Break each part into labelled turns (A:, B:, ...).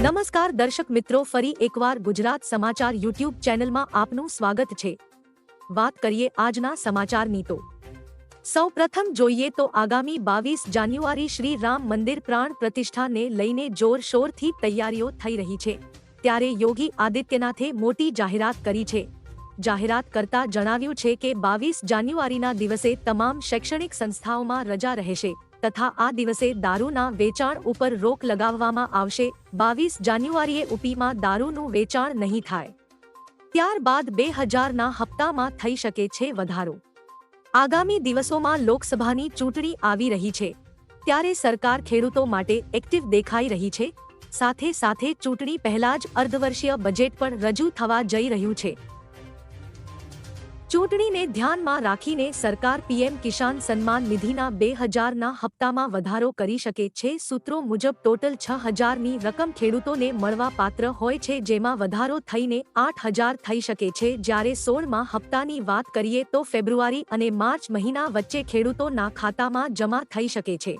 A: નમસ્કાર દર્શક મિત્રો, ફરી એકવાર ગુજરાત સમાચાર યુટ્યુબ ચેનલમાં આપનું સ્વાગત છે. વાત કરીએ આજના સમાચારની તો. સૌ પ્રથમ જોઈએ તો આગામી બાવીસ જાન્યુઆરી શ્રી રામ મંદિર પ્રાણ પ્રતિષ્ઠાને લઈને જોરશોરથી તૈયારીઓ થઈ રહી છે. ત્યારે યોગી આદિત્યનાથે મોટી જાહેરાત કરી છે. જાહેરાત કરતા જણાવ્યું છે કે બાવીસ જાન્યુઆરીના દિવસે તમામ શૈક્ષણિક સંસ્થાઓમાં રજા રહેશે તથા આ દિવસે દારૂના વેચાણ ઉપર રોક લગાવવામાં આવશે. બાવીસ જાન્યુઆરીએ ઉપીમાં દારૂનું વેચાણ નહીં થાય. ત્યારબાદ બે હજારના હપ્તામાં થઈ શકે છે વધારો. આગામી દિવસોમાં લોકસભાની ચૂંટણી આવી રહી છે. ત્યારે સરકાર ખેડૂતો માટે એક્ટિવ દેખાઈ રહી છે. સાથે સાથે ચૂંટણી પહેલા જ અર્ધવર્ષીય બજેટ પણ રજૂ થવા જઈ રહ્યું છે. ચૂંટણીને ધ્યાનમાં રાખીને સરકાર પીએમ કિસાન સન્માન નિધિના બે હજારના હપ્તામાં વધારો કરી શકે છે. સૂત્રો મુજબ ટોટલ છ હજારની રકમ ખેડૂતોને મળવા પાત્ર હોય છે, જેમાં વધારો થઈને આઠ હજાર થઈ શકે છે. જ્યારે સોળમાં હપ્તાની વાત કરીએ તો ફેબ્રુઆરી અને માર્ચ મહિના વચ્ચે ખેડૂતોના ખાતામાં જમા થઈ શકે છે.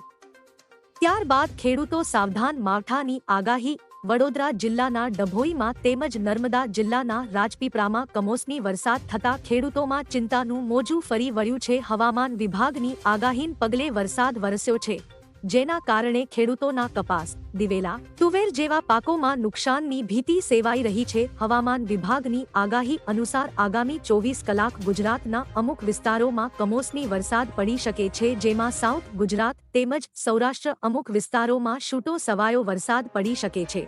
A: ત્યારબાદ ખેડૂતો સાવધાન માવઠાની આગાહી વડોદરા જિલ્લાના ડભોઈમાં તેમજ નર્મદા જિલ્લાના રાજપીપળામાં કમોસમી વરસાદ થતા ખેડૂતોમાં ચિંતાનું મોજું ફરી વળ્યું છે. હવામાન વિભાગની આગાહીન પગલે વરસાદ વરસ્યો છે. જેના કારણે ખેડૂતોના કપાસ, દિવેલા, તુવેર જેવા પાકોમાં નુકસાનની ભીતિ સેવાઈ રહી છે. હવામાન વિભાગની આગાહી અનુસાર આગામી ચોવીસ કલાક ગુજરાતના અમુક વિસ્તારોમાં કમોસમી વરસાદ પડી શકે છે, જેમાં સાઉથ ગુજરાત તેમજ સૌરાષ્ટ્ર અમુક વિસ્તારોમાં છૂટો સવાયો વરસાદ પડી શકે છે.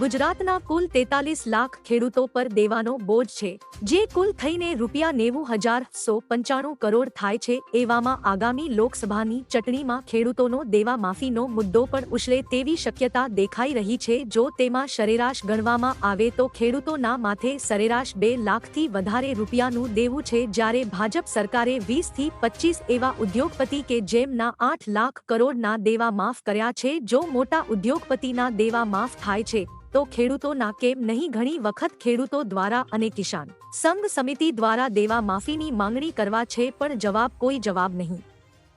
A: ગુજરાતના કુલ તેતાલીસ લાખ ખેડૂતો પર દેવાનો બોજ છે. જે કુલ થઈને રૂપિયા નેવું હજાર સો પંચાણું કરોડ થાય છે એવામાં આગામી લોકસભાની ચટણીમાં ખેડૂતોનો દેવા માફીનો મુદ્દો પણ ઉછળે તેવી શક્યતા દેખાઈ રહી છે. જો તેમાં સરેરાશ ગણવામાં આવે તો ખેડૂતોના માથે સરેરાશ બે લાખથી વધારે રૂપિયાનું દેવું છે. જ્યારે ભાજપ સરકારે વીસથી પચીસ એવા ઉદ્યોગપતિ કે જેમના આઠ લાખ કરોડના દેવા માફ કર્યા છે, જો મોટા ઉદ્યોગપતિના દેવા માફ થાય છે તો ખેડૂતોના કેમ નહીં ઘણી વખત ખેડૂતો દ્વારા અને કિસાન સંઘ સમિતિ દ્વારા દેવા માફીની માંગણી કરવા છે પણ જવાબ કોઈ જવાબ નહીં.